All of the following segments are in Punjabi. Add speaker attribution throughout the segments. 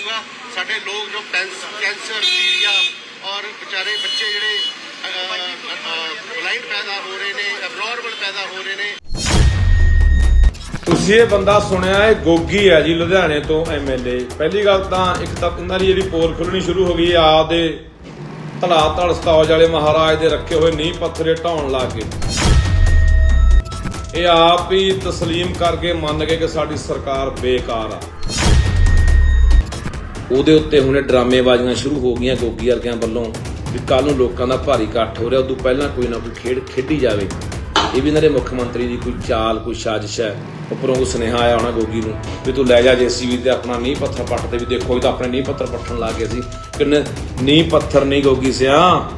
Speaker 1: ਦੂੰਗਾ ਸਾਡੇ ਲੋਕ ਜੋ ਕੈਂਸਰ ਪੀਲੀਆ ਔਰ ਵਿਚਾਰੇ ਬੱਚੇ ਜਿਹੜੇ ਬਲਾਈਂਡ ਪੈਦਾ ਹੋ ਰਹੇ ਨੇ ਅਬਨੋਰਮਲ ਪੈਦਾ ਹੋ ਰਹੇ ਨੇ।
Speaker 2: ਤੁਸੀਂ ਇਹ ਬੰਦਾ ਸੁਣਿਆ ਇਹ ਗੋਗੀ ਹੈ ਜੀ, ਲੁਧਿਆਣੇ ਤੋਂ ਐਮਐਲਏ ਪਹਿਲੀ ਗੱਲ ਤਾਂ ਇੱਕ ਤਾਂ ਇਹਨਾਂ ਦੀ ਜਿਹੜੀ ਪੋਲ ਖੁੱਲਣੀ ਸ਼ੁਰੂ ਹੋ ਗਈ ਆਪ ਦੇ ਧੜਾ ਸਤੌਜ ਵਾਲੇ ਮਹਾਰਾਜ ਦੇ ਰੱਖੇ ਹੋਏ ਨੀਂਹ ਪੱਥਰੇ ਢਾਉਣ ਲੱਗ ਗਏ। ਇਹ ਆਪ ਹੀ ਤਸਲੀਮ ਕਰਕੇ ਮੰਨ ਗਏ ਕਿ ਸਾਡੀ ਸਰਕਾਰ ਬੇਕਾਰ ਆ। ਉਹਦੇ ਉੱਤੇ ਹੁਣੇ ਡਰਾਮੇਬਾਜ਼ੀਆਂ ਸ਼ੁਰੂ ਹੋ ਗਈਆਂ ਗੋਗੀ ਵਰਗਿਆਂ ਵੱਲੋਂ ਵੀ ਕੱਲ ਨੂੰ ਲੋਕਾਂ ਦਾ ਭਾਰੀ ਇਕੱਠ ਹੋ ਰਿਹਾ। ਉਦੋਂ ਪਹਿਲਾਂ ਕੋਈ ਨਾ ਕੋਈ ਖੇਡ ਖੇਡੀ ਜਾਵੇ। ਇਹ ਵੀ ਇਹਨਾਂ ਦੇ ਮੁੱਖ ਮੰਤਰੀ ਦੀ ਕੋਈ ਚਾਲ, ਕੋਈ ਸਾਜ਼ਿਸ਼ ਹੈ। ਉੱਪਰੋਂ ਉਹ ਸੁਨੇਹਾ ਆਇਆ ਹੋਣਾ ਗੋਗੀ ਨੂੰ ਵੀ ਤੂੰ ਲੈ ਜਾ ਜੇਸੀਬੀ ਤੇ ਆਪਣਾ ਨੀਂਹ ਪੱਥਰ ਪੱਟ ਤੇ ਵੀ ਦੇਖੋ ਇਹ ਤਾਂ ਆਪਣੇ ਨੀਂਹ ਪੱਥਰ ਪੱਟਣ ਲੱਗ ਗਏ ਸੀ। ਕਿੰਨੇ ਨੀਂਹ ਪੱਥਰ ਨਹੀਂ ਗੋਗੀ ਸਿਆ।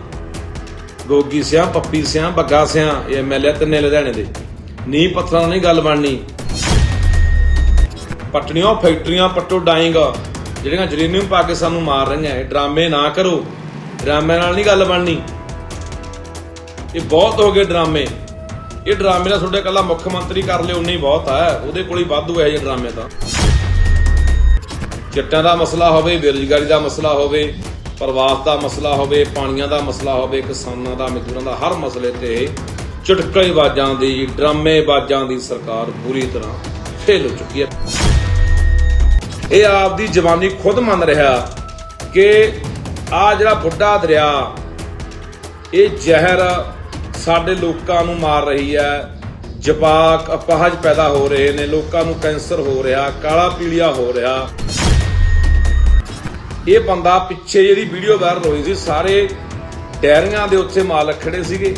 Speaker 2: ਗੋਗੀ ਸਿਆ, ਪੱਪੀ ਸਿਆ, ਬੱਗਾ ਸਿਆ, ਇਹ ਐਮਐਲਏ ਤਿੰਨੇ ਲੁਧਿਆਣੇ ਦੇ। ਨੀਂਹ ਪੱਥਰਾਂ ਨਾਲ ਨਹੀਂ ਗੱਲ ਬਣਨੀ। ਪਟਣੀਆਂ, ਫੈਕਟਰੀਆਂ, ਪੱਟੋ ਡਾਈਂਗ ਜਿਹੜੀਆਂ ਜਰੀਨੀਅਮ ਪਾ ਕੇ ਸਾਨੂੰ ਮਾਰ ਰਹੀਆਂ ਇਹ, ਡਰਾਮੇ ਨਾ ਕਰੋ। ਡਰਾਮੇ ਨਾਲ ਨਹੀਂ ਗੱਲ ਬਣਨੀ। ਇਹ ਬਹੁਤ ਹੋ ਗਏ ਡਰਾਮੇ। ਇਹ ਡਰਾਮੇ ਦਾ ਤੁਹਾਡੇ ਕੱਲਾ ਮੁੱਖ ਮੰਤਰੀ ਕਰ ਲਿਓ ਉਨੀ ਬਹੁਤ ਹੈ ਉਹਦੇ ਕੋਲ ਹੀ ਵਾਧੂ ਹੈ ਇਹ ਡਰਾਮੇ ਤਾਂ। ਚਿੱਟਾਂ ਦਾ ਮਸਲਾ ਹੋਵੇ, ਬੇਰੁਜ਼ਗਾਰੀ ਦਾ ਮਸਲਾ ਹੋਵੇ ਪ੍ਰਵਾਸ ਦਾ ਮਸਲਾ ਹੋਵੇ, ਪਾਣੀਆਂ ਦਾ ਮਸਲਾ ਹੋਵੇ, ਕਿਸਾਨਾਂ ਦਾ, ਮਜ਼ਦੂਰਾਂ ਦਾ, ਹਰ ਮਸਲੇ ਤੇ ਚੁਟਕਲੇ ਬਾਜਾਂ ਦੀ ਡਰਾਮੇ ਬਾਜਾਂ ਦੀ ਸਰਕਾਰ ਪੂਰੀ ਤਰ੍ਹਾਂ ਫੇਲ ਹੋ ਚੁੱਕੀ ਹੈ। ਇਹ ਆਪਦੀ ਜਵਾਨੀ ਖੁਦ ਮੰਨ ਰਿਹਾ ਕਿ ਆ ਜਿਹੜਾ ਬੁੱਢਾ ਦਰਿਆ, ਇਹ ਜ਼ਹਿਰ ਸਾਡੇ ਲੋਕਾਂ ਨੂੰ ਮਾਰ ਰਹੀ ਹੈ। ਜਵਾਕ ਅਪਾਹਜ ਪੈਦਾ ਹੋ ਰਹੇ ਨੇ, ਲੋਕਾਂ ਨੂੰ ਕੈਂਸਰ ਹੋ ਰਿਹਾ, ਕਾਲਾ ਪੀਲੀਆ ਹੋ ਰਿਹਾ। ਇਹ ਬੰਦਾ ਪਿੱਛੇ ਜਿਹੜੀ ਵੀਡੀਓ ਵਾਇਰਲ ਹੋਈ ਸੀ, ਸਾਰੇ ਡੈਰੀਆਂ ਦੇ ਉੱਥੇ ਮਾਲਕ ਖੜੇ ਸੀਗੇ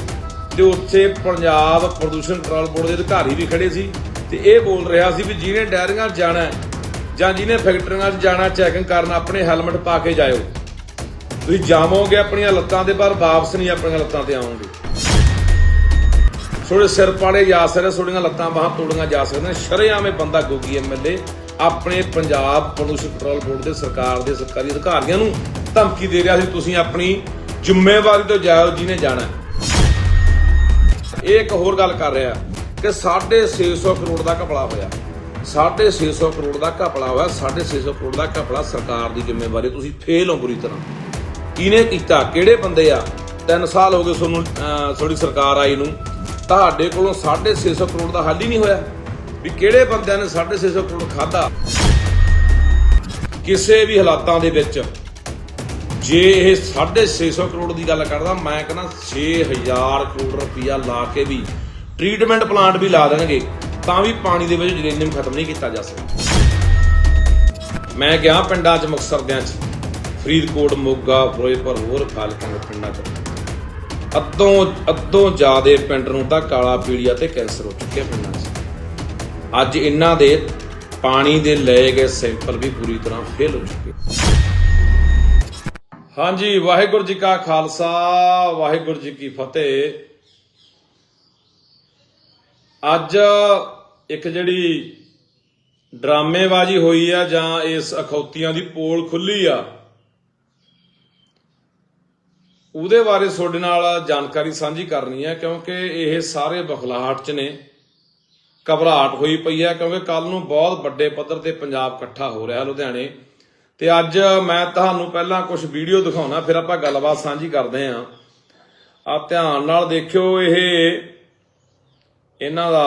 Speaker 2: ਤੇ ਉੱਥੇ ਪੰਜਾਬ ਪ੍ਰਦੂਸ਼ਣ ਕੰਟਰੋਲ ਬੋਰਡ ਦੇ ਅਧਿਕਾਰੀ ਵੀ ਖੜੇ ਸੀ ਤੇ ਇਹ ਬੋਲ ਰਿਹਾ ਸੀ ਵੀ ਜਿਹਨੇ ਡੈਰੀਆਂ ਜਾਣਾ ਜਾਂ ਜਿਹਨੇ ਫੈਕਟਰੀਆਂ 'ਚ ਜਾਣਾ ਚੈਕਿੰਗ ਕਰਨ, ਆਪਣੇ ਹੈਲਮਟ ਪਾ ਕੇ ਜਾਇਓ। ਤੁਸੀਂ ਜਾਵੋਗੇ ਆਪਣੀਆਂ ਲੱਤਾਂ ਦੇ ਪਰ ਵਾਪਸ ਨਹੀਂ ਆਪਣੀਆਂ ਲੱਤਾਂ ਤੇ ਆਉਂਗੇ। ਥੋੜੇ ਸਿਰ ਪਾੜੇ ਜਾ ਸਕਦੇ ਥੋੜੀਆਂ ਲੱਤਾਂ ਬਾਹਾਂ ਤੋੜੀਆਂ ਜਾ ਸਕਦੀਆਂ, ਸ਼ਰੇਆਮ ਇਹ ਬੰਦਾ ਗੋਗੀ ਐਮਐਲਏ ਆਪਣੇ ਪੰਜਾਬ ਪ੍ਰਦੂਸ਼ਣ ਕੰਟਰੋਲ ਬੋਰਡ ਦੇ ਸਰਕਾਰ ਦੇ ਸਰਕਾਰੀ ਅਧਿਕਾਰੀਆਂ ਨੂੰ ਧਮਕੀ ਦੇ ਰਿਹਾ ਸੀ, ਤੁਸੀਂ ਆਪਣੀ ਜ਼ਿੰਮੇਵਾਰੀ ਤੋਂ ਜਾਇਓ ਜਿਹਨੇ ਜਾਣਾ। ਇਹ ਇੱਕ ਹੋਰ ਗੱਲ ਕਰ ਰਿਹਾ, ਕਿ 650 ਕਰੋੜ ਦਾ ਘਪਲਾ ਹੋਇਆ। 650 ਕਰੋੜ ਦਾ ਘਪਲਾ ਹੋਇਆ 650 ਕਰੋੜ ਦਾ ਘਪਲਾ ਸਰਕਾਰ ਦੀ ਜ਼ਿੰਮੇਵਾਰੀ, ਤੁਸੀਂ ਫੇਲ ਹੋ ਪੂਰੀ ਤਰ੍ਹਾਂ। ਕਿਹਨੇ ਕੀਤਾ? ਕਿਹੜੇ ਬੰਦੇ ਆ? 3 ਸਾਲ ਹੋ ਗਏ ਤੁਹਾਨੂੰ ਤੁਹਾਡੀ ਸਰਕਾਰ ਆਈ ਨੂੰ। ਤੁਹਾਡੇ ਕੋਲੋਂ 650 ਕਰੋੜ ਦਾ ਹੱਲ ਹੀ ਨਹੀਂ ਹੋਇਆ। ਵੀ ਕਿਹੜੇ ਬੰਦਿਆਂ ਨੇ 650 ਕਰੋੜ ਖਾਦਾ ਕਿਸੇ ਵੀ ਹਾਲਾਤਾਂ ਦੇ ਵਿੱਚ, ਜੇ ਇਹ 650 ਕਰੋੜ ਦੀ ਗੱਲ ਕਰਦਾ, ਮੈਂ ਕਹਿੰਦਾ 6000 ਕਰੋੜ ਰੁਪਇਆ ਲਾ ਕੇ ਵੀ ਟ੍ਰੀਟਮੈਂਟ ਪਲਾਂਟ ਵੀ ਲਾ ਦੇਣਗੇ। ਤਾਂ ਵੀ ਪਾਣੀ ਦੇ ਵਿੱਚ ਯੂਰੇਨੀਅਮ ਖਤਮ ਨਹੀਂ ਕੀਤਾ ਜਾ ਸਕਦਾ। ਮੈਂ ਗਿਆ ਪਿੰਡਾਂ 'ਚ ਮੁਕਤਸਰਦਿਆਂ 'ਚ। ਫਰੀਦਕੋਟ, ਮੋਗਾ, ਫਿਰੋਜ਼ਪੁਰ, ਹੋਰ ਫਾਲਕਾਂ ਦੇ ਪਿੰਡਾਂ 'ਚ। ਅੱਧੋਂ ਅੱਧੋਂ ਜ਼ਿਆਦੇ ਪਿੰਡ ਨੂੰ ਤਾਂ ਕਾਲਾ ਪੀਲੀਆ ਤੇ ਕੈਂਸਰ ਹੋ ਚੁੱਕਿਆ ਪਿੰਡਾਂ 'ਚ। ਅੱਜ ਇਹਨਾਂ ਦੇ ਪਾਣੀ ਦੇ ਲਏ ਗਏ ਸੈਂਪਲ ਵੀ ਪੂਰੀ ਤਰ੍ਹਾਂ ਫੇਲ ਹੋ ਚੁੱਕੇ। ਹਾਂਜੀ, ਵਾਹਿਗੁਰੂ ਜੀ ਕਾ ਖਾਲਸਾ, ਵਾਹਿਗੁਰੂ ਜੀ ਕੀ ਫਤਿਹ। ਅੱਜ ਇੱਕ ਜਿਹੜੀ ਡਰਾਮੇਬਾਜ਼ੀ ਹੋਈ ਆ ਜਾਂ ਇਸ ਅਖੌਤੀਆਂ ਦੀ ਪੋਲ ਖੁੱਲੀ ਆ, ਉਹਦੇ ਬਾਰੇ ਤੁਹਾਡੇ ਨਾਲ ਜਾਣਕਾਰੀ ਸਾਂਝੀ ਕਰਨੀ ਹੈ ਕਿਉਂਕਿ ਇਹ ਸਾਰੇ ਬਖਲਾਹਟ ਚ ਨੇ, ਘਬਰਾਹਟ ਹੋਈ ਪਈ ਹੈ ਕਿਉਂਕਿ ਕੱਲ ਨੂੰ ਬਹੁਤ ਵੱਡੇ ਪੱਧਰ ਤੇ ਪੰਜਾਬ ਇਕੱਠਾ ਹੋ ਰਿਹਾ ਲੁਧਿਆਣੇ। ਤੇ ਅੱਜ ਮੈਂ ਤੁਹਾਨੂੰ ਪਹਿਲਾਂ ਕੁਝ ਵੀਡੀਓ ਦਿਖਾਉਣਾ, ਫਿਰ ਆਪਾਂ ਗੱਲਬਾਤ ਸਾਂਝੀ ਕਰਦੇ ਆਂ। ਆ ਧਿਆਨ ਨਾਲ ਦੇਖਿਓ, ਇਹ ਇਹਨਾਂ ਦਾ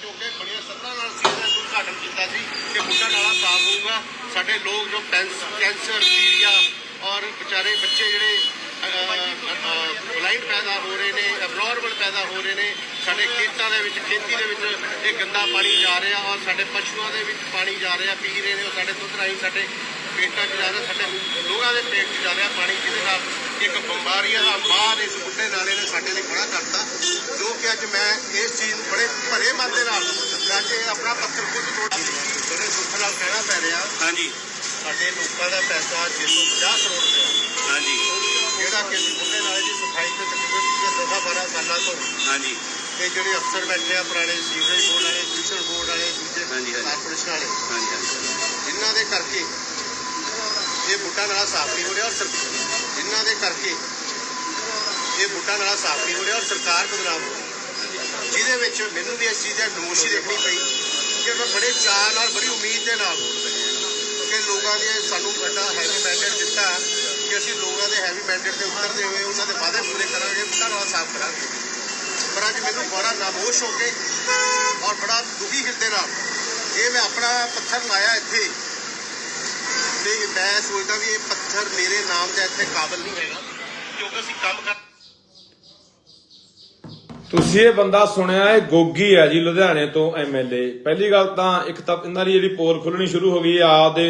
Speaker 1: ਕਿਉਂਕਿ ਬੜੀਆਂ ਨਾਲ ਉਦਘਾਟਨ ਕੀਤਾ ਸੀ ਕਿ ਬੁੱਢਾ ਨਾਲਾ ਸਾਫ਼ ਹੋਊਗਾ। ਸਾਡੇ ਲੋਕ ਜੋ ਕੈਂਸਰ ਪੀਲੀਆ ਔਰ ਵਿਚਾਰੇ ਬੱਚੇ ਜਿਹੜੇ ਬਲਾਈਂਡ ਪੈਦਾ ਹੋ ਰਹੇ ਨੇ ਅਬਨੋਰਮਲ ਪੈਦਾ ਹੋ ਰਹੇ ਨੇ, ਸਾਡੇ ਖੇਤਾਂ ਦੇ ਵਿੱਚ, ਖੇਤੀ ਦੇ ਵਿੱਚ ਇਹ ਗੰਦਾ ਪਾਣੀ ਜਾ ਰਿਹਾ ਔਰ ਸਾਡੇ ਪਸ਼ੂਆਂ ਦੇ ਵਿੱਚ ਪਾਣੀ ਜਾ ਰਿਹਾ, ਪੀ ਰਹੇ ਨੇ, ਉਹ ਸਾਡੇ ਦੁੱਧ ਰਾਹੀਂ ਸਾਡੇ ਪੇਟਾਂ 'ਚ ਜਾ ਰਿਹਾ, ਸਾਡੇ ਲੋਕਾਂ ਦੇ ਪੇਟ 'ਚ ਜਾ ਰਿਹਾ ਪਾਣੀ ਜਿਹਦੇ ਨਾਲ ਇੱਕ ਬਿਮਾਰੀਆਂ ਦਾ ਮਾਰ ਇਸ ਬੁੱਢੇ ਨਾਲੇ ਨੇ ਸਾਡੇ ਲਈ ਖੜਾ ਕਰਤਾ ਜੋ ਕਿ ਅੱਜ ਮੈਂ ਇਸ ਚੀਜ਼ ਨੂੰ ਬੜੇ ਭਰੇ ਮਨ ਦੇ ਨਾਲ ਅੱਜ ਆਪਣਾ ਪੱਥਰ ਖੁਦ ਤੋੜ ਬੜੇ ਦੁੱਖ ਨਾਲ ਕਹਿਣਾ ਪੈ ਰਿਹਾ।
Speaker 3: ਹਾਂਜੀ।
Speaker 1: ਸਾਡੇ ਲੋਕਾਂ ਦਾ ਪੈਸਾ 650 ਕਰੋੜ ਰੁਪਇਆ।
Speaker 3: ਹਾਂਜੀ।
Speaker 1: ਜਿਹੜਾ ਕਿ ਬੁੱਢੇ ਨਾਲੇ ਦੀ ਸਫ਼ਾਈ ਤੇ ਤਕਰੀਬਨ ਪਿਛਲੇ 10 12 ਸਾਲਾਂ ਤੋਂ।
Speaker 3: ਹਾਂਜੀ।
Speaker 1: ਤੇ ਜਿਹੜੇ ਅਫਸਰ ਬੈਠੇ ਆ ਪੁਰਾਣੇ ਸੀਵਰੇਜ ਬੋਰਡ ਵਾਲੇ ਮਿਊਨਿਸਪਲ ਬੋਰਡ ਵਾਲੇ ਦੂਜੇ
Speaker 3: ਹਾਂਜੀ, ਹਾਂਜੀ।
Speaker 1: ਕਾਰਪੋਰੇਸ਼ਨ ਵਾਲੇ।
Speaker 3: ਹਾਂਜੀ ਹਾਂਜੀ।
Speaker 1: ਜਿਨ੍ਹਾਂ ਦੇ ਕਰਕੇ ਇਹ ਬੁੱਢਾ ਨਾਲਾ ਸਾਫ਼ ਨਹੀਂ ਹੋ ਰਿਹਾ ਔਰ ਸਰ- ਦੇ ਕਰਕੇ ਇਹ ਬੁੱਢਾ ਨਾਲ ਸਾਫ਼ ਨਹੀਂ ਹੋ ਰਿਹਾ ਔਰ ਸਰਕਾਰ ਬਦਨਾਮ ਹੋ ਰਹੀ ਜਿਹਦੇ ਵਿੱਚ ਮੈਨੂੰ ਵੀ ਇਸ ਚੀਜ਼ ਦੀ ਨਮੋਸ਼ੀ ਦੇਖਣੀ ਪਈ ਕਿ ਮੈਂ ਬੜੇ ਚਾਅ ਨਾਲ, ਬੜੀ ਉਮੀਦ ਦੇ ਨਾਲ ਵੋਟ ਕਿ ਲੋਕਾਂ ਦੇ ਸਾਨੂੰ ਵੱਡਾ ਹੈਵੀ ਮੈਂਡੇਟ ਦਿੱਤਾ ਕਿ ਅਸੀਂ ਲੋਕਾਂ ਦੇ ਹੈਵੀ ਮੈਂਡੇਟ ਤੇ ਉਤਰਦੇ ਹੋਏ ਉਹਨਾਂ ਦੇ ਵਾਅਦੇ ਪੂਰੇ ਕਰਾਂਗੇ ਘਰੋਂ ਸਾਫ਼ ਕਰਾਂਗੇ। ਪਰ ਅੱਜ ਮੈਨੂੰ ਬੜਾ ਨਾਮੋਸ਼ ਹੋ ਕੇ ਔਰ ਬੜਾ ਦੁਖੀ ਹਿਰਦੇ ਨਾਲ ਇਹ ਮੈਂ ਆਪਣਾ ਪੱਥਰ ਲਾਇਆ ਇੱਥੇ ਤੇ ਮੈਂ ਸੋਚਦਾ ਵੀ ਇਹ ਪੱਥਰ ਮੇਰੇ ਨਾਮ ਦੇ ਇੱਥੇ ਕਾਬਲ ਨਹੀਂ ਹੈਗਾ, ਕਿਉਂਕਿ ਅਸੀਂ ਕੰਮ ਕਰ
Speaker 2: ਤੁਸੀਂ ਇਹ ਬੰਦਾ ਸੁਣਿਆ, ਇਹ ਗੋਗੀ ਹੈ ਜੀ ਲੁਧਿਆਣੇ ਤੋਂ ਐਮਐਲਏ ਪਹਿਲੀ ਗੱਲ ਤਾਂ ਇੱਕ ਤਾਂ ਇਹਨਾਂ ਦੀ ਜਿਹੜੀ ਪੋਲ ਖੁੱਲਣੀ ਸ਼ੁਰੂ ਹੋ ਗਈ ਹੈ ਦੇ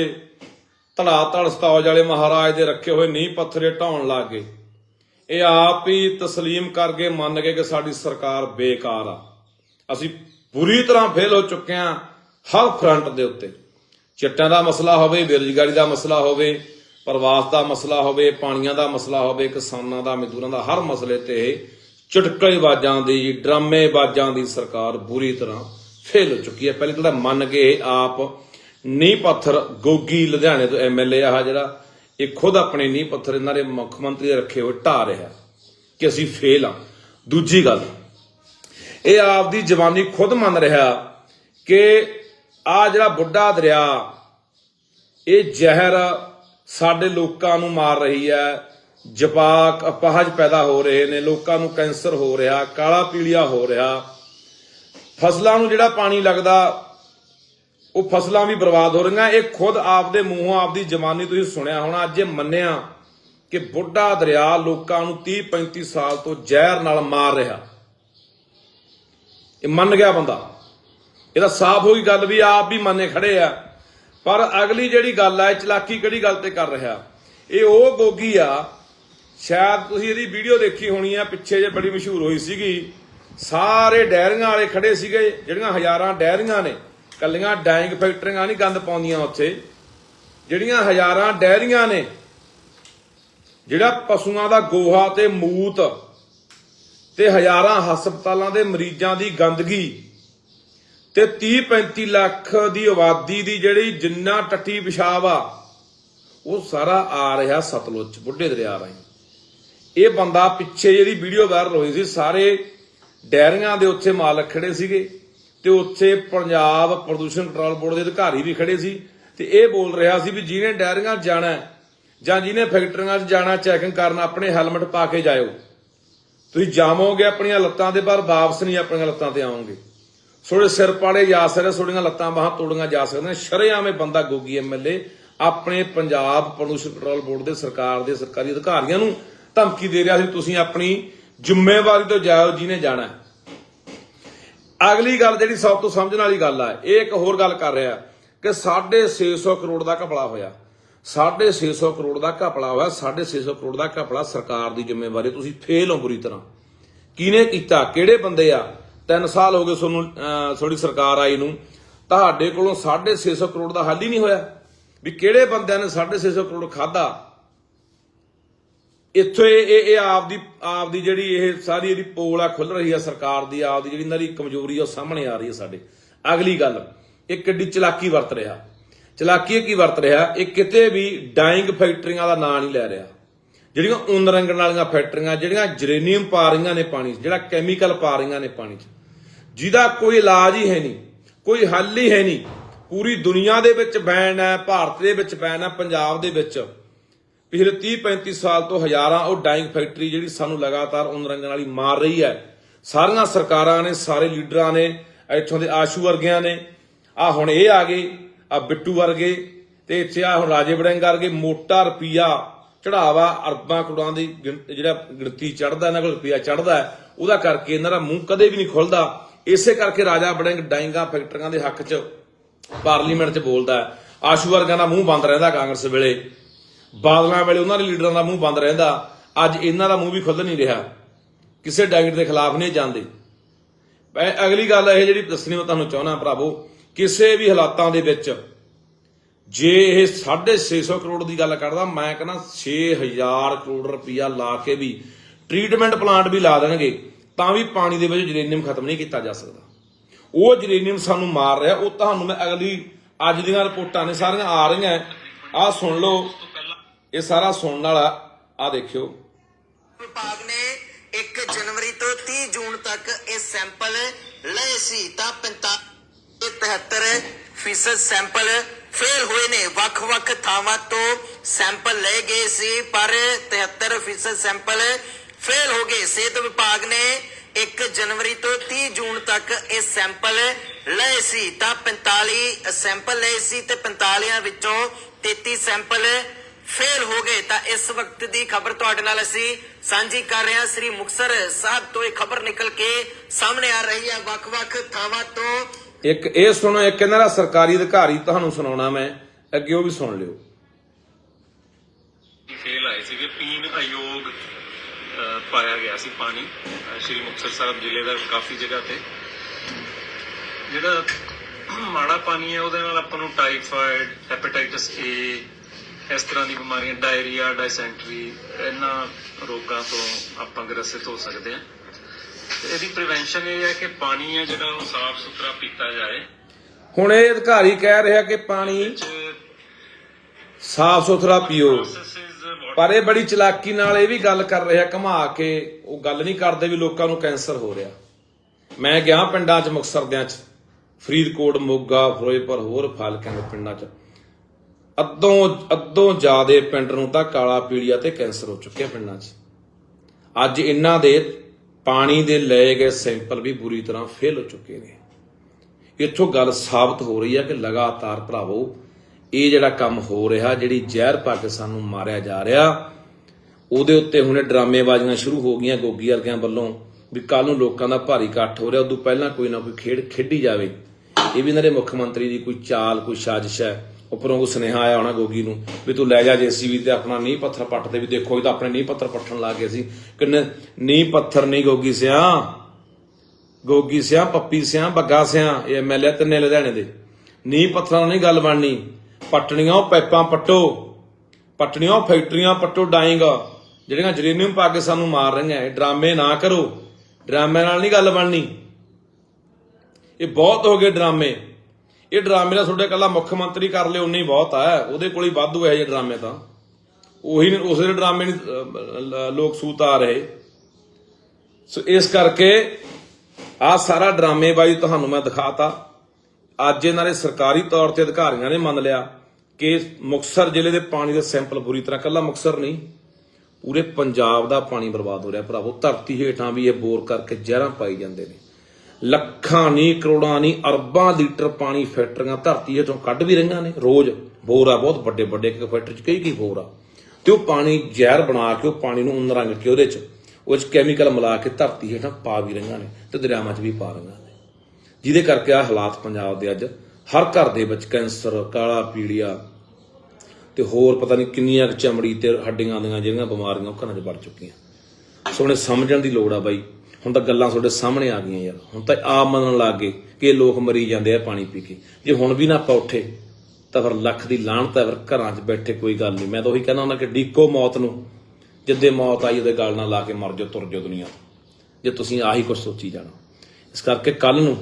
Speaker 2: ਧੜਾ ਧੜ ਸਤੌਜ ਵਾਲੇ ਮਹਾਰਾਜ ਦੇ ਰੱਖੇ ਹੋਏ ਨੀਂਹ ਪੱਥਰੇ ਢਾਉਣ ਲੱਗ। ਗਏ ਇਹ ਆਪ ਹੀ ਤਸਲੀਮ ਕਰ ਗਏ ਮੰਨ ਗਏ ਕਿ ਸਾਡੀ ਸਰਕਾਰ ਬੇਕਾਰ ਆ। ਅਸੀਂ ਬੁਰੀ ਤਰ੍ਹਾਂ ਫੇਲ ਹੋ ਚੁੱਕੇ ਹਾਂ ਹਰ ਫਰੰਟ ਦੇ ਉੱਤੇ। ਚਿੱਟਾਂ ਦਾ ਮਸਲਾ ਹੋਵੇ, ਬੇਰੁਜ਼ਗਾਰੀ ਦਾ ਮਸਲਾ ਹੋਵੇ ਪ੍ਰਵਾਸ ਦਾ ਮਸਲਾ ਹੋਵੇ, ਪਾਣੀਆਂ ਦਾ ਮਸਲਾ ਹੋਵੇ, ਕਿਸਾਨਾਂ ਦਾ, ਮਜ਼ਦੂਰਾਂ ਦਾ, ਹਰ ਮਸਲੇ ਤੇ ਇਹ ਚੁਟਕਲੇਬਾਜ਼ਾਂ ਦੀ, ਡਰਾਮੇਬਾਜ਼ਾਂ ਦੀ ਸਰਕਾਰ ਬੁਰੀ ਤਰ੍ਹਾਂ ਫੇਲ ਹੋ ਚੁੱਕੀ ਹੈ। ਪਹਿਲੇ ਤਾਂ ਮੰਨ ਕੇ ਇਹ ਆਪ ਨੀਂਹ ਪੱਥਰ ਗੋਗੀ ਲੁਧਿਆਣੇ ਤੋਂ ਐਮਐਲਏ ਆ ਜਿਹੜਾ, ਇਹ ਖੁਦ ਆਪਣੇ ਨੀਂਹ ਪੱਥਰ ਇਹਨਾਂ ਦੇ ਮੁੱਖ ਮੰਤਰੀ ਦੇ ਰੱਖੇ ਹੋਏ ਢਾ ਰਿਹਾ ਕਿ ਅਸੀਂ ਫੇਲ ਆ ਦੂਜੀ ਗੱਲ, ਇਹ ਆਪ ਦੀ ਜਵਾਨੀ ਖੁਦ ਮੰਨ ਰਿਹਾ ਕਿ ਆ ਜਿਹੜਾ ਬੁੱਢਾ ਦਰਿਆ, ਇਹ ਜ਼ਹਿਰ ਸਾਡੇ ਲੋਕਾਂ ਨੂੰ ਮਾਰ ਰਹੀ ਹੈ। ਜਪਾਕ, ਅਪਾਹਜ ਪੈਦਾ ਹੋ ਰਹੇ ਨੇ, ਲੋਕਾਂ ਨੂੰ ਕੈਂਸਰ ਹੋ ਰਿਹਾ, ਕਾਲਾ ਪੀਲੀਆ ਹੋ ਰਿਹਾ। ਫਸਲਾਂ ਨੂੰ ਜਿਹੜਾ ਪਾਣੀ ਲੱਗਦਾ, ਉਹ ਫਸਲਾਂ ਵੀ ਬਰਬਾਦ ਹੋ ਰਹੀਆਂ। ਇਹ ਖੁਦ ਆਪਦੇ ਮੂੰਹੋਂ, ਆਪਦੀ ਜਵਾਨੀ ਤੁਸੀਂ ਸੁਣਿਆ ਹੋਣਾ, ਅੱਜ ਇਹ ਮੰਨਿਆ ਕਿ ਬੁੱਢਾ ਦਰਿਆ ਲੋਕਾਂ ਨੂੰ 30 35 ਸਾਲ ਤੋਂ ਜ਼ਹਿਰ ਨਾਲ ਮਾਰ ਰਿਹਾ। ਇਹ ਮੰਨ ਗਿਆ ਬੰਦਾ। ਇਹ ਤਾਂ ਸਾਫ਼ ਹੋਈ ਗੱਲ ਵੀ ਆਪ ਵੀ ਮੰਨੇ ਖੜੇ ਆ। ਪਰ ਅਗਲੀ ਜਿਹੜੀ ਗੱਲ ਆ, ਇਹ ਚਲਾਕੀ ਕਿਹੜੀ ਗੱਲ ਤੇ ਕਰ ਰਿਹਾ? ਇਹ ਉਹ ਗੋਗੀ ਆ, ਸ਼ਾਇਦ ਤੁਸੀਂ ਇਹਦੀ ਵੀਡੀਓ ਦੇਖੀ ਹੋਣੀ ਆ, ਪਿੱਛੇ ਜੇ ਬੜੀ ਮਸ਼ਹੂਰ ਹੋਈ ਸੀਗੀ। ਸਾਰੇ ਡੈਰੀਆਂ ਵਾਲੇ ਖੜੇ ਸੀਗੇ, ਜਿਹੜੀਆਂ ਹਜ਼ਾਰਾਂ ਡੈਰੀਆਂ ਨੇ। ਕੱਲੀਆਂ ਡਾਈਂਗ ਫੈਕਟਰੀਆਂ ਨਹੀਂ ਗੰਦ ਪਾਉਂਦੀਆਂ ਉੱਥੇ। ਜਿਹੜੀਆਂ ਹਜ਼ਾਰਾਂ ਡੈਰੀਆਂ ਨੇ, ਜਿਹੜਾ ਪਸ਼ੂਆਂ ਦਾ ਗੋਹਾ ਤੇ ਮੂਤ ਤੇ ਹਜ਼ਾਰਾਂ ਹਸਪਤਾਲਾਂ ਦੇ ਮਰੀਜ਼ਾਂ ਦੀ ਗੰਦਗੀ ਤੇ 30 35 ਲੱਖ ਦੀ ਆਬਾਦੀ ਦੀ ਜਿਹੜੀ ਜਿੰਨਾ ਟੱਟੀ ਪਿਸ਼ਾਬ ਆ, ਉਹ ਸਾਰਾ ਆ ਰਿਹਾ ਸਤਲੁਜ ਚ ਬੁੱਢੇ ਦਰਿਆ ਰਾਹੀਂ। ਇਹ ਬੰਦਾ ਪਿੱਛੇ ਜਿਹੜੀ ਵੀਡੀਓ ਵਾਇਰਲ ਹੋਈ ਸੀ, ਸਾਰੇ ਡੈਰੀਆਂ ਦੇ ਉੱਥੇ ਮਾਲਕ ਖੜੇ ਸੀਗੇ ਤੇ ਉੱਥੇ ਪੰਜਾਬ ਪ੍ਰਦੂਸ਼ਣ ਕੰਟਰੋਲ ਬੋਰਡ ਦੇ ਅਧਿਕਾਰੀ ਵੀ ਖੜੇ ਸੀ ਤੇ ਇਹ ਬੋਲ ਰਿਹਾ ਸੀ ਵੀ ਜਿਹਨੇ ਡੈਰੀਆਂ ਜਾਣਾ ਜਾਂ ਜਿਹਨੇ ਫੈਕਟਰੀਆਂ 'ਚ ਜਾਣਾ, ਚੈਕਿੰਗ ਕਰਨ ਆਪਣੇ ਹੈਲਮਟ ਪਾ ਕੇ ਜਾਇਓ। ਤੁਸੀਂ ਜਾਵੋਗੇ, ਆਪਣੀਆਂ ਲੱਤਾਂ ਦੇ ਪਰ ਵਾਪਸ ਨਹੀਂ, ਆਪਣੀਆਂ ਲੱਤਾਂ ਤੇ ਆਓਗੇ ਥੋੜੇ ਸਿਰ ਪਾੜੇ ਜਾ ਸਕਦੇ ਥੋੜੀਆਂ ਲੱਤਾਂ ਬਾਹਾਂ ਤੋੜੀਆਂ ਜਾ ਸਕਦੀਆਂ ਸ਼ਰੇਆਮ ਬੰਦਾ ਗੋਗੀ ਐਮਐਲਏ ਆਪਣੇ ਪੰਜਾਬ ਪ੍ਰਦੂਸ਼ਣ ਕੰਟਰੋਲ ਬੋਰਡ ਦੇ ਸਰਕਾਰ ਦੇ ਸਰਕਾਰੀ ਅਧਿਕਾਰੀਆਂ ਨੂੰ ਧਮਕੀ ਦੇ ਰਿਹਾ ਸੀ, ਤੁਸੀਂ ਆਪਣੀ ਜ਼ਿੰਮੇਵਾਰੀ ਤੋਂ ਜਾਓ ਜਿਹਨੇ ਜਾਣਾ ਅਗਲੀ ਗੱਲ ਜਿਹੜੀ ਸਭ ਤੋਂ ਸਮਝਣ ਵਾਲੀ ਗੱਲ ਆ, ਇਹ ਇੱਕ ਹੋਰ ਗੱਲ ਕਰ ਰਿਹਾ ਕਿ 650 ਕਰੋੜ ਦਾ ਘਪਲਾ ਹੋਇਆ। 650 ਕਰੋੜ ਦਾ ਘਪਲਾ ਹੋਇਆ 650 ਕਰੋੜ ਦਾ ਘਪਲਾ ਸਰਕਾਰ ਦੀ ਜ਼ਿੰਮੇਵਾਰੀ, ਤੁਸੀਂ ਫੇਲ ਹੋ ਬੁਰੀ ਤਰ੍ਹਾਂ। ਕਿਹਨੇ ਕੀਤਾ, ਕਿਹੜੇ ਬੰਦੇ ਆ? 3 ਸਾਲ ਹੋ ਗਏ ਤੁਹਾਨੂੰ ਤੁਹਾਡੀ ਸਰਕਾਰ ਆਈ ਨੂੰ। ਤੁਹਾਡੇ ਕੋਲੋਂ 650 ਕਰੋੜ ਦਾ ਹੱਲ ਹੀ ਨਹੀਂ ਹੋਇਆ। ਵੀ ਕਿਹੜੇ ਬੰਦਿਆਂ ਨੇ 650 ਕਰੋੜ ਖਾਦਾ ਇੱਥੋਂ ਇਹ ਇਹ ਆਪ ਦੀ ਆਪ ਦੀ ਜਿਹੜੀ ਇਹ ਸਾਰੀ ਇਹਦੀ ਪੋਲ ਆ ਖੁੱਲ ਰਹੀ ਆ ਸਰਕਾਰ ਦੀ ਆਪ ਦੀ ਜਿਹੜੀ ਇਹਨਾਂ ਦੀ ਕਮਜ਼ੋਰੀ ਆ, ਉਹ ਸਾਹਮਣੇ ਆ ਰਹੀ ਹੈ ਸਾਡੇ। ਅਗਲੀ ਗੱਲ, ਇਹ ਕਿੱਡੀ ਚਲਾਕੀ ਵਰਤ ਰਿਹਾ। ਚਲਾਕੀ ਇਹ ਕੀ ਵਰਤ ਰਿਹਾ? ਇਹ ਕਿਤੇ ਵੀ ਡਾਈਂਗ ਫੈਕਟਰੀਆਂ ਦਾ ਨਾਂ ਨਹੀਂ ਲੈ ਰਿਹਾ। ਜਿਹੜੀਆਂ ਉਨ ਰੰਗਣ ਵਾਲੀਆਂ ਫੈਕਟਰੀਆਂ, ਜਿਹੜੀਆਂ ਜਰੇਨੀਅਮ ਪਾ ਰਹੀਆਂ ਨੇ ਪਾਣੀ 'ਚ, ਜਿਹੜਾ ਕੈਮੀਕਲ ਪਾ ਰਹੀਆਂ ਨੇ ਪਾਣੀ 'ਚ। ਜਿਹਦਾ ਕੋਈ ਇਲਾਜ ਹੀ ਹੈ ਨਹੀਂ, ਕੋਈ ਹੱਲ ਹੀ ਹੈ ਨਹੀਂ। ਪੂਰੀ ਦੁਨੀਆ ਦੇ ਵਿੱਚ ਬੈਨ ਹੈ, ਭਾਰਤ ਦੇ ਵਿੱਚ ਬੈਨ ਹੈ, ਪੰਜਾਬ ਦੇ ਵਿੱਚ। ਪਿਛਲੇ 30 35 ਸਾਲ ਤੋਂ ਹਜ਼ਾਰਾਂ ਉਹ ਡਾਈਂਗ ਫੈਕਟਰੀ ਜਿਹੜੀ ਸਾਨੂੰ ਲਗਾਤਾਰ ਉਨ ਰੰਗਣ ਵਾਲੀ ਮਾਰ ਰਹੀ ਹੈ। ਸਾਰੀਆਂ ਸਰਕਾਰਾਂ ਨੇ, ਸਾਰੇ ਲੀਡਰਾਂ ਨੇ, ਇੱਥੋਂ ਦੇ ਆਸ਼ੂ ਵਰਗਿਆਂ ਨੇ ਆ ਹੁਣ ਇਹ ਆ ਗਏ ਆ ਬਿੱਟੂ ਵਰਗੇ, ਤੇ ਇੱਥੇ ਆ ਹੁਣ ਰਾਜੇ ਵੜਿੰਗ ਵਰਗੇ, ਮੋਟਾ ਰੁਪਈਆ ਚੜਾਵਾ ਅਰਬਾਂ ਕਰੋੜਾਂ ਦੀ ਗਿਣ- ਜਿਹੜਾ ਗਿਣਤੀ ਚੜਦਾ ਇਹਨਾਂ ਕੋਲ ਰੁਪਈਆ ਚੜਦਾ ਉਹਦਾ ਕਰਕੇ ਇਹਨਾਂ ਦਾ ਮੂੰਹ ਕਦੇ ਵੀ ਨਹੀਂ ਖੁੱਲਦਾ। ਇਸੇ ਕਰਕੇ ਰਾਜਾ ਬੜਿੰਗ ਡਾਈਂਗਾ ਫੈਕਟਰੀਆਂ ਦੇ ਹੱਕ 'ਚ, ਪਾਰਲੀਮੈਂਟ 'ਚ ਬੋਲਦਾ ਆਸ਼ੂ ਵਰਗਾਂ ਦਾ ਮੂੰਹ ਬੰਦ ਰਹਿੰਦਾ ਕਾਂਗਰਸ ਵੇਲੇ। ਬਾਦਲਾਂ ਵੇਲੇ ਉਹਨਾਂ ਦੇ ਲੀਡਰਾਂ ਦਾ ਮੂੰਹ ਬੰਦ ਰਹਿੰਦਾ। ਅੱਜ ਇਹਨਾਂ ਦਾ ਮੂੰਹ ਵੀ ਖੁੱਲ ਨਹੀਂ ਰਿਹਾ। ਕਿਸੇ ਡਾਇਟ ਦੇ ਖਿਲਾਫ ਨਹੀਂ ਜਾਂਦੇ। ਮੈਂ ਅਗਲੀ ਗੱਲ ਇਹ ਜਿਹੜੀ ਦੱਸਣੀ, ਮੈਂ ਤੁਹਾਨੂੰ ਚਾਹੁੰਦਾ ਭਰਾਵੋ, ਕਿਸੇ ਵੀ ਹਾਲਾਤਾਂ ਦੇ ਵਿੱਚ ਜੇ ਇਹ 650 ਕਰੋੜ ਦੀ ਗੱਲ ਕਰਦਾ, ਮੈਂ ਕਹਿੰਦਾ 6000 ਕਰੋੜ ਰੁਪਇਆ ਲਾ ਕੇ ਵੀ ਟ੍ਰੀਟਮੈਂਟ ਪਲਾਂਟ ਵੀ ਲਾ ਦੇਣਗੇ। ਤਾਂ ਵੀ ਪਾਣੀ ਦੇ ਵਿੱਚ ਜਰੇਨੀਅਮ ਖਤਮ ਨਹੀਂ ਕੀਤਾ ਜਾ ਸਕਦਾ। ਉਹ ਜਰੇਨੀਅਮ ਸਾਨੂੰ ਮਾਰ ਰਿਹਾ, ਉਹ ਤੁਹਾਨੂੰ ਮੈਂ ਅਗਲੀ, ਅੱਜ ਦੀਆਂ ਰਿਪੋਰਟਾਂ ਨੇ ਸਾਰੀਆਂ ਆ ਰਹੀਆਂ। ਆਹ ਸੁਣ ਲਓ, ਇਹ ਸਾਰਾ ਸੁਣਨ ਵਾਲਾ ਆ ਦੇਖਿਓ।
Speaker 3: ਵਿਭਾਗ ਨੇ 1 ਜਨਵਰੀ ਤੋਂ 30 ਜੂਨ ਤੱਕ ਇਹ ਸੈਂਪਲ ਲਏ ਸੀ। ਤਾਂ 45 73 ਫੀਸਦ ਸੈਂਪਲ ਫੇਲ ਹੋਏ ਨੇ। ਵੱਖ-ਵੱਖ ਥਾਵਾਂ ਤੋਂ ਸੈਂਪਲ ਲਏ ਗਏ ਸੀ, ਪਰ 73 ਫੀਸਦ ਸੈਂਪਲ ਫੇਲ ਹੋ ਗਏ। ਸਿਹਤ ਵਿਭਾਗ ਨੇ 1 ਜਨਵਰੀ ਤੋਂ 30 ਜੂਨ ਤੱਕ ਇਹ ਸੈਂਪਲ ਲਏ ਸੀ। ਤਾਂ 45 ਸੈਂਪਲ ਲਏ ਸੀ ਤੇ 45 ਵਿੱਚੋਂ 33 ਸੈਂਪਲ ਫੇਲ ਹੋ ਗਏ। ਤਾਂ ਇਸ ਵਕਤ ਦੀ ਖਬਰ ਤੁਹਾਡੇ ਨਾਲ ਅਸੀਂ ਸਾਂਝੀ ਕਰ ਰਹੇ ਹਾਂ। ਸ੍ਰੀ ਮੁਕਤਸਰ ਸਾਹਿਬ ਤੋਂ ਇਹ ਖਬਰ ਨਿਕਲ ਕੇ ਸਾਹਮਣੇ ਆ ਰਹੀ ਹੈ। ਵੱਖ-ਵੱਖ ਥਾਵਾਂ ਤੋਂ
Speaker 2: ਇੱਕ ਇਹ ਸੁਣੋ ਇੱਕ ਇਹਨਾਂ ਦਾ ਸਰਕਾਰੀ ਅਧਿਕਾਰੀ ਤੁਹਾਨੂੰ ਸੁਣਾਉਣਾ ਮੈਂ। ਅੱਗੇ ਉਹ ਵੀ ਸੁਣ ਲਿਓ।
Speaker 4: ਫੇਲ ਆਏ ਸੀਗੇ। ਪੀਣ ਅਯੋਗ ਪਾਇਆ ਗਿਆ ਸੀ ਪਾਣੀ ਸ਼੍ਰੀ ਮੁਕਤਸਰ ਸਾਹਿਬ ਜ਼ਿਲ੍ਹੇ ਦਾ ਕਾਫੀ ਜਗ੍ਹਾ ਤੇ। ਜਿਹੜਾ ਮਾੜਾ ਪਾਣੀ ਹੈ ਉਹਦੇ ਨਾਲ ਆਪਾਂ ਨੂੰ ਟਾਈਫਾਇਡ ਹੈਪੇਟਾਈਟਸ ਏ ਇਸ ਤਰ੍ਹਾਂ ਦੀ ਬਿਮਾਰੀਆਂ ਡਾਇਰੀਆ ਡਾਇਸੈਂਟਰੀ ਇਹਨਾਂ ਰੋਗਾਂ ਤੋਂ ਆਪਾਂ ਗ੍ਰਸਿਤ ਹੋ ਸਕਦੇ ਹਾਂ। ਤੇ ਇਹਦੀ ਪ੍ਰੀਵੈਂਸ਼ਨ ਇਹ ਹੈ ਕਿ ਪਾਣੀ ਹੈ ਜਿਹੜਾ ਉਹ ਸਾਫ਼ ਸੁਥਰਾ ਪੀਤਾ ਜਾਏ।
Speaker 2: ਹੁਣ ਇਹ ਅਧਿਕਾਰੀ ਕਹਿ ਰਿਹਾ ਕਿ ਪਾਣੀ ਸਾਫ਼ ਸੁਥਰਾ ਪੀਓ। ਪਰ ਇਹ ਬੜੀ ਚਲਾਕੀ ਨਾਲ ਇਹ ਵੀ ਗੱਲ ਕਰ ਰਿਹਾ ਘੁਮਾ ਕੇ, ਉਹ ਗੱਲ ਨਹੀਂ ਕਰਦੇ ਵੀ ਲੋਕਾਂ ਨੂੰ ਕੈਂਸਰ ਹੋ ਰਿਹਾ। ਮੈਂ ਗਿਆ ਪਿੰਡਾਂ 'ਚ ਮੁਕਤਸਰਦਿਆਂ 'ਚ, ਫਰੀਦਕੋਟ, ਮੋਗਾ, ਫਿਰੋਜ਼ਪੁਰ, ਹੋਰ ਫਾਲਕਿਆਂ ਦੇ ਪਿੰਡਾਂ 'ਚ। ਅੱਧੋਂ ਅੱਧੋਂ ਜ਼ਿਆਦੇ ਪਿੰਡ ਨੂੰ ਤਾਂ ਕਾਲਾ ਪੀਲੀਆ ਤੇ ਕੈਂਸਰ ਹੋ ਚੁੱਕਿਆ ਪਿੰਡਾਂ 'ਚ। ਅੱਜ ਇਹਨਾਂ ਦੇ ਪਾਣੀ ਦੇ ਲਏ ਗਏ ਸੈਂਪਲ ਵੀ ਬੁਰੀ ਤਰ੍ਹਾਂ ਫੇਲ ਹੋ ਚੁੱਕੇ ਨੇ। ਇੱਥੋਂ ਗੱਲ ਸਾਬਤ ਹੋ ਰਹੀ ਹੈ ਕਿ ਲਗਾਤਾਰ ਭਰਾਵੋ ਇਹ ਜਿਹੜਾ ਕੰਮ ਹੋ ਰਿਹਾ, ਜਿਹੜੀ ਜ਼ਹਿਰ ਪਾ ਕੇ ਸਾਨੂੰ ਮਾਰਿਆ ਜਾ ਰਿਹਾ, ਉਹਦੇ ਉੱਤੇ ਹੁਣੇ ਡਰਾਮੇਬਾਜ਼ੀਆਂ ਸ਼ੁਰੂ ਹੋ ਗਈਆਂ ਗੋਗੀ ਵਰਗਿਆਂ ਵੱਲੋਂ ਵੀ ਕੱਲ ਨੂੰ ਲੋਕਾਂ ਦਾ ਭਾਰੀ ਇਕੱਠ ਹੋ ਰਿਹਾ। ਉਦੋਂ ਪਹਿਲਾਂ ਕੋਈ ਨਾ ਕੋਈ ਖੇਡ ਖੇਡੀ ਜਾਵੇ। ਇਹ ਵੀ ਇਹਨਾਂ ਦੇ ਮੁੱਖ ਮੰਤਰੀ ਦੀ ਕੋਈ ਚਾਲ, ਕੋਈ ਸਾਜ਼ਿਸ਼ ਹੈ। ਉੱਪਰੋਂ ਕੋ ਸੁਨੇਹਾ ਆਇਆ ਹੋਣਾ ਗੋਗੀ ਨੂੰ ਵੀ ਤੂੰ ਲੈ ਜਾ ਜੀਸੀਬੀ ਤੇ ਆਪਣਾ ਨੀਂਹ ਪੱਥਰ ਪੱਟ ਤੇ ਵੀ ਦੇਖੋ, ਇਹ ਤਾਂ ਆਪਣੇ ਨੀਂਹ ਪੱਥਰ ਪੱਟਣ ਲੱਗ ਗਏ ਸੀ। ਕਿੰਨੇ ਨੀਂਹ ਪੱਥਰ ਨਹੀਂ ਗੋਗੀ ਸਿਆ? ਗੋਗੀ ਸਿਆ, ਪੱਪੀ ਸਿਆ, ਬੱਗਾ ਸਿਆ, ਇਹ ਐਮਐਲਏ ਤਿੰਨੇ ਲੁਧਿਆਣੇ ਦੇ। ਨੀਂਹ ਪੱਥਰਾਂ ਨਾਲ ਨਹੀਂ ਗੱਲ ਬਣਨੀ। ਪੱਟਣੀਆਂ ਉਹ ਪੈਪਾਂ ਪੱਟੋ, ਪੱਟਣੀਆਂ ਫੈਕਟਰੀਆਂ ਪੱਟੋ ਡਾਇੰਗ। ਜਿਹੜੀਆਂ ਜਰੇਨੀਅਮ ਪਾ ਕੇ ਸਾਨੂੰ ਮਾਰ ਰਹੀਆਂ, ਇਹ ਡਰਾਮੇ ਨਾ ਕਰੋ। ਡਰਾਮੇ ਨਾਲ ਨਹੀਂ ਗੱਲ ਬਣਨੀ। ਇਹ ਬਹੁਤ ਹੋ ਗਏ ਡਰਾਮੇ। ਇਹ ਡਰਾਮੇ ਦਾ ਤੁਹਾਡੇ ਕੱਲਾ ਮੁੱਖ ਮੰਤਰੀ ਕਰ ਲਿਓ ਉਨੇ ਹੀ ਬਹੁਤ ਆ। ਉਹਦੇ ਕੋਲ ਹੀ ਵਾਧੂ ਹੈ ਜੇ ਡਰਾਮੇ ਤਾਂ। ਉਹੀ ਉਸੇ ਡਰਾਮੇ ਨਹੀਂ ਲੋਕ ਸੂਤ ਆ ਰਹੇ। ਸੋ ਇਸ ਕਰਕੇ ਆ ਸਾਰਾ ਡਰਾਮੇਬਾਜ਼ੀ ਤੁਹਾਨੂੰ ਮੈਂ ਦਿਖਾਤਾ। ਅੱਜ ਇਹਨਾਂ ਨੇ ਸਰਕਾਰੀ ਤੌਰ ਤੇ ਅਧਿਕਾਰੀਆਂ ਨੇ ਮੰਨ ਲਿਆ ਕਿ ਮੁਕਸਰ ਜ਼ਿਲ੍ਹੇ ਦੇ ਪਾਣੀ ਦੇ ਸੈਂਪਲ ਬੁਰੀ ਤਰ੍ਹਾਂ ਕੱਲਾ ਮੁਕਸਰ ਨਹੀਂ, ਪੂਰੇ ਪੰਜਾਬ ਦਾ ਪਾਣੀ ਬਰਬਾਦ ਹੋ ਰਿਹਾ ਭਰਾਵੋ। ਧਰਤੀ ਹੇਠਾਂ ਵੀ ਇਹ ਬੋਰ ਕਰਕੇ ਜ਼ਹਿਰਾਂ ਪਾਈ ਜਾਂਦੇ ਨੇ। ਲੱਖਾਂ ਨਹੀਂ, ਕਰੋੜਾਂ ਨਹੀਂ, ਅਰਬਾਂ ਲੀਟਰ ਪਾਣੀ ਫੈਕਟਰੀਆਂ ਧਰਤੀ ਹੇਠੋਂ ਕੱਢ ਵੀ ਰਹੀਆਂ ਨੇ। ਰੋਜ਼ ਬੋਰ ਆ, ਬਹੁਤ ਵੱਡੇ ਵੱਡੇ ਇੱਕ ਫੈਕਟਰੀ 'ਚ ਕਈ ਕਈ ਬੋਰ ਆ। ਤੇ ਉਹ ਪਾਣੀ ਜ਼ਹਿਰ ਬਣਾ ਕੇ, ਉਹ ਪਾਣੀ ਨੂੰ ਉਨ ਰੰਗ ਕੇ ਉਹਦੇ 'ਚ ਉਹ 'ਚ ਕੈਮੀਕਲ ਮਿਲਾ ਕੇ ਧਰਤੀ ਹੇਠਾਂ ਪਾ ਵੀ ਰਹੀਆਂ ਨੇ ਤੇ ਦਰਿਆਵਾਂ 'ਚ ਵੀ ਪਾ ਰਹੀਆਂ ਨੇ। ਜਿਹਦੇ ਕਰਕੇ ਆ ਹਾਲਾਤ ਪੰਜਾਬ ਦੇ ਅੱਜ ਹਰ ਘਰ ਦੇ ਵਿੱਚ ਕੈਂਸਰ, ਕਾਲਾ ਪੀਲੀਆ ਤੇ ਹੋਰ ਪਤਾ ਨਹੀਂ ਕਿੰਨੀਆਂ ਕੁ ਚਮੜੀ ਤੇ ਹੱਡੀਆਂ ਦੀਆਂ ਜਿਹੜੀਆਂ ਬਿਮਾਰੀਆਂ ਉਹ ਘਰਾਂ 'ਚ ਵੜ ਚੁੱਕੀਆਂ। ਸੋ ਸਮਝਣ ਦੀ ਲੋੜ ਆ ਬਾਈ। ਹੁਣ ਤਾਂ ਗੱਲਾਂ ਤੁਹਾਡੇ ਸਾਹਮਣੇ ਆ ਗਈਆਂ ਯਾਰ। ਹੁਣ ਤਾਂ ਆਪ ਮੰਨਣ ਲੱਗ ਗਏ ਕਿ ਇਹ ਲੋਕ ਮਰੀ ਜਾਂਦੇ ਆ ਪਾਣੀ ਪੀ ਕੇ। ਜੇ ਹੁਣ ਵੀ ਨਾ ਆਪਾਂ ਉੱਠੇ, ਤਾਂ ਫਿਰ ਲੱਖ ਦੀ ਲਾਹਣਤ ਹੈ ਫਿਰ ਘਰਾਂ 'ਚ ਬੈਠੇ ਕੋਈ ਗੱਲ ਨਹੀਂ। ਮੈਂ ਤਾਂ ਉਹੀ ਕਹਿੰਦਾ ਹੁੰਦਾ ਕਿ ਡੀਕੋ ਮੌਤ ਨੂੰ, ਜਿੱਦੇ ਮੌਤ ਆਈ ਉਹਦੇ ਗੱਲ ਨਾਲ ਲਾ ਕੇ ਮਰ ਜਾਓ, ਤੁਰ ਜਾਓ ਦੁਨੀਆ ਜੇ ਤੁਸੀਂ ਆਹੀ ਕੁਝ ਸੋਚੀ ਜਾਣਾ। ਇਸ ਕਰਕੇ ਕੱਲ ਨੂੰ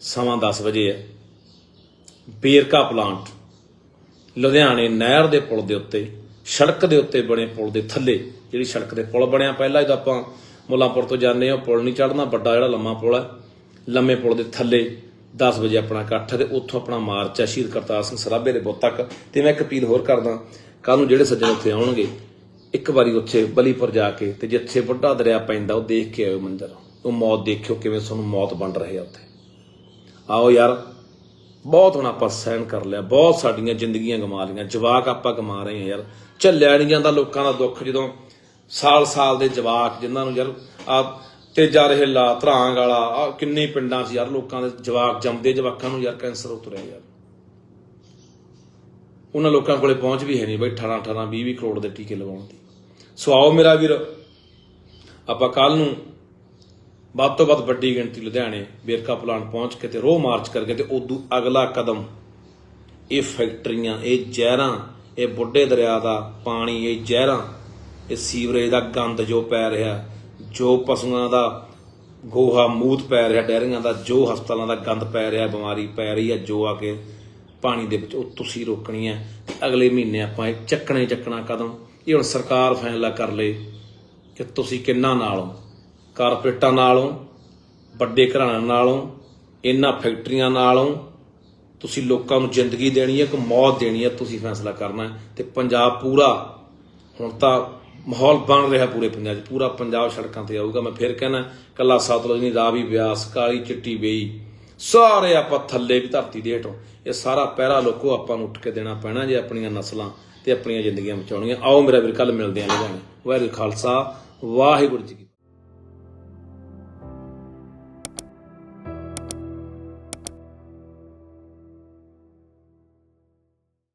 Speaker 2: ਸਮਾਂ 10 ਵਜੇ ਹੈ। ਬੇਰਕਾ ਪਲਾਂਟ, ਲੁਧਿਆਣੇ ਨਹਿਰ ਦੇ ਪੁਲ ਦੇ ਉੱਤੇ, ਸੜਕ ਦੇ ਉੱਤੇ ਬਣੇ ਪੁਲ ਦੇ ਥੱਲੇ, ਜਿਹੜੀ ਸੜਕ ਦੇ ਪੁਲ ਬਣਿਆ, ਪਹਿਲਾਂ ਜਦੋਂ ਆਪਾਂ ਮੁੱਲਾਂਪੁਰ ਤੋਂ ਜਾਂਦੇ ਆ ਪੁਲ ਨਹੀਂ ਚੜਨਾ ਵੱਡਾ ਜਿਹੜਾ ਲੰਮਾ ਪੁਲ ਹੈ, ਲੰਮੇ ਪੁਲ ਦੇ ਥੱਲੇ 10 ਵਜੇ ਆਪਣਾ ਇਕੱਠ ਹੈ ਤੇ ਉੱਥੋਂ ਆਪਣਾ ਮਾਰਚ ਹੈ, ਸ਼ਹੀਦ ਕਰਤਾਰ ਸਿੰਘ ਸਰਾਭੇ ਦੇ ਬੁੱਤ ਤੱਕ ਤੇ ਮੈਂ ਇੱਕ ਅਪੀਲ ਹੋਰ ਕਰਦਾ ਕੱਲ ਨੂੰ ਜਿਹੜੇ ਸੱਜਣ ਉੱਥੇ ਆਉਣਗੇ, ਇੱਕ ਵਾਰੀ ਉੱਥੇ ਬਲੀਪੁਰ ਜਾ ਕੇ ਤੇ ਜਿੱਥੇ ਵੱਡਾ ਦਰਿਆ ਪੈਂਦਾ, ਉਹ ਦੇਖ ਕੇ ਆਇਓ ਮੰਜ਼ਰ ਉਹ ਮੌਤ ਦੇਖਿਓ ਕਿਵੇਂ ਤੁਹਾਨੂੰ ਮੌਤ ਬਣ ਰਹੀ ਆ ਉੱਥੇ। ਆਓ ਯਾਰ, ਬਹੁਤ ਹੁਣ ਆਪਾਂ ਸਹਿਣ ਕਰ ਲਿਆ, ਬਹੁਤ ਸਾਡੀਆਂ ਜ਼ਿੰਦਗੀਆਂ ਗਮਾ ਲਈਆਂ, ਜਵਾਕ ਆਪਾਂ ਗਮਾ ਰਹੇ ਹਾਂ ਯਾਰ। ਝੱਲਿਆ ਨਹੀਂ ਜਾਂਦਾ ਲੋਕਾਂ ਦਾ ਦੁੱਖ ਜਦੋਂ ਸਾਲ-ਸਾਲ ਦੇ ਜਵਾਕ ਜਿਨ੍ਹਾਂ ਨੂੰ ਯਾਰ ਆ ਤੇਜਾ ਰਹੇਲਾ ਧਰਾਂਗ ਵਾਲਾ ਆ ਕਿੰਨੇ ਪਿੰਡਾਂ 'ਚ ਯਾਰ ਲੋਕਾਂ ਦੇ ਜਵਾਕ ਜੰਮਦੇ ਜਵਾਕਾਂ ਨੂੰ ਯਾਰ ਕੈਂਸਰ ਉਤਰਿਆ ਯਾਰ। ਉਹਨਾਂ ਲੋਕਾਂ ਕੋਲੇ ਪਹੁੰਚ ਵੀ ਹੈ ਨਹੀਂ ਬਈ 18 18 20 20 ਕਰੋੜ ਦੇ ਟੀਕੇ ਲਗਾਉਣ ਦੀ। ਸੋ ਆਓ ਮੇਰਾ ਵੀਰ, ਆਪਾਂ ਕੱਲ ਨੂੰ ਵੱਧ ਤੋਂ ਵੱਧ ਵੱਡੀ ਗਿਣਤੀ ਲੁਧਿਆਣੇ ਵੇਰਕਾ ਪਲਾਂਟ ਪਹੁੰਚ ਕੇ ਤੇ ਰੋਹ ਮਾਰਚ ਕਰਕੇ ਤੇ ਉਦੋਂ ਅਗਲਾ ਕਦਮ ਇਹ ਫੈਕਟਰੀਆਂ, ਇਹ ਜ਼ਹਿਰਾਂ, ਇਹ ਬੁੱਢੇ ਦਰਿਆ ਦਾ ਪਾਣੀ, ਇਹ ਜ਼ਹਿਰਾਂ, ਇਹ ਸੀਵਰੇਜ ਦਾ ਗੰਦ ਜੋ ਪੈ ਰਿਹਾ, ਜੋ ਪਸ਼ੂਆਂ ਦਾ ਗੋਹਾ ਮੂਤ ਪੈ ਰਿਹਾ, ਡੈਰੀਆਂ ਦਾ ਜੋ ਹਸਪਤਾਲਾਂ ਦਾ ਗੰਦ ਪੈ ਰਿਹਾ, ਬਿਮਾਰੀ ਪੈ ਰਹੀ ਹੈ, ਜੋ ਆ ਕੇ ਪਾਣੀ ਦੇ ਵਿੱਚ ਉਹ ਤੁਸੀਂ ਰੋਕਣੀ ਹੈ ਅਗਲੇ ਮਹੀਨੇ ਆਪਾਂ ਇਹ ਚੱਕਣੇ ਚੱਕਣਾ ਕਦਮ। ਇਹ ਹੁਣ ਸਰਕਾਰ ਫੈਸਲਾ ਕਰ ਲੇ ਕਿ ਤੁਸੀਂ ਕਿੰਨਾ ਨਾਲ ਹੋ। ਕਾਰਪੋਰੇਟਾਂ ਨਾਲੋਂ, ਵੱਡੇ ਘਰਾਣਿਆਂ ਨਾਲੋਂ, ਇਹਨਾਂ ਫੈਕਟਰੀਆਂ ਨਾਲੋਂ ਤੁਸੀਂ ਲੋਕਾਂ ਨੂੰ ਜ਼ਿੰਦਗੀ ਦੇਣੀ ਹੈ ਕਿ ਮੌਤ ਦੇਣੀ ਹੈ, ਤੁਸੀਂ ਫੈਸਲਾ ਕਰਨਾ ਹੈ। ਤੇ ਪੰਜਾਬ ਪੂਰਾ, ਹੁਣ ਤਾਂ ਮਾਹੌਲ ਬਣ ਰਿਹਾ ਪੂਰੇ ਪੰਜਾਬ 'ਚ, ਪੂਰਾ ਪੰਜਾਬ ਸੜਕਾਂ ਤੇ ਆਊਗਾ। ਮੈਂ ਫਿਰ ਕਹਿਣਾ, ਕੱਲਾ ਸਤਲੁਜ ਨਹੀਂ, ਰਾਵੀ ਬਿਆਸ, ਕਾਲੀ ਚਿੱਟੀ ਬੇਈ, ਸਾਰੇ ਆਪਾਂ ਥੱਲੇ ਵੀ ਧਰਤੀ ਦੇ ਹੇਠੋਂ। ਇਹ ਸਾਰਾ ਪਹਿਰਾ ਲੋਕੋ ਆਪਾਂ ਨੂੰ ਉੱਠ ਕੇ ਦੇਣਾ ਪੈਣਾ ਜੇ ਆਪਣੀਆਂ ਨਸਲਾਂ ਤੇ ਆਪਣੀਆਂ ਜ਼ਿੰਦਗੀਆਂ ਬਚਾਉਣੀਆਂ। ਆਓ ਮੇਰਾ ਵੀਰ ਕੱਲ ਮਿਲਦੇ ਆਂ ਲੁਧਿਆਣੇ। ਵਾਹਿਗੁਰੂ ਖਾਲਸਾ, ਵਾਹਿਗੁਰੂ ਜੀ